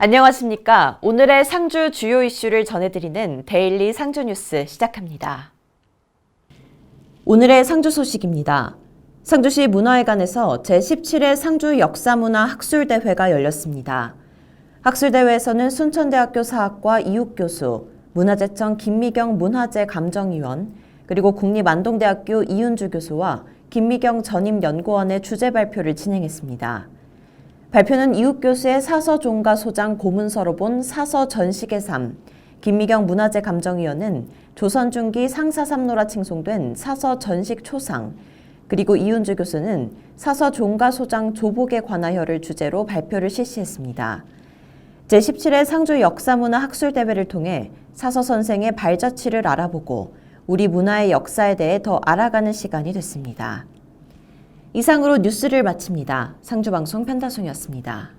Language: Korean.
안녕하십니까. 오늘의 상주 주요 이슈를 전해드리는 데일리 상주 뉴스 시작합니다. 오늘의 상주 소식입니다. 상주시 문화회관에서 제17회 상주 역사문화 학술대회가 열렸습니다. 학술대회에서는 순천대학교 사학과 이욱 교수, 문화재청 김미경 문화재 감정위원, 그리고 국립안동대학교 이윤주 교수와 김미경 전임 연구원의 주제 발표를 진행했습니다. 발표는 이욱 교수의 사서 종가 소장 고문서로 본 사서 전식의 삶, 김미경 문화재 감정위원은 조선 중기 상사삼로라 칭송된 사서 전식 초상, 그리고 이윤주 교수는 사서 종가 소장 조복에 관하여를 주제로 발표를 실시했습니다. 제17회 상주 역사문화 학술대회를 통해 사서 선생의 발자취를 알아보고 우리 문화의 역사에 대해 더 알아가는 시간이 됐습니다. 이상으로 뉴스를 마칩니다. 상주방송 편다송이었습니다.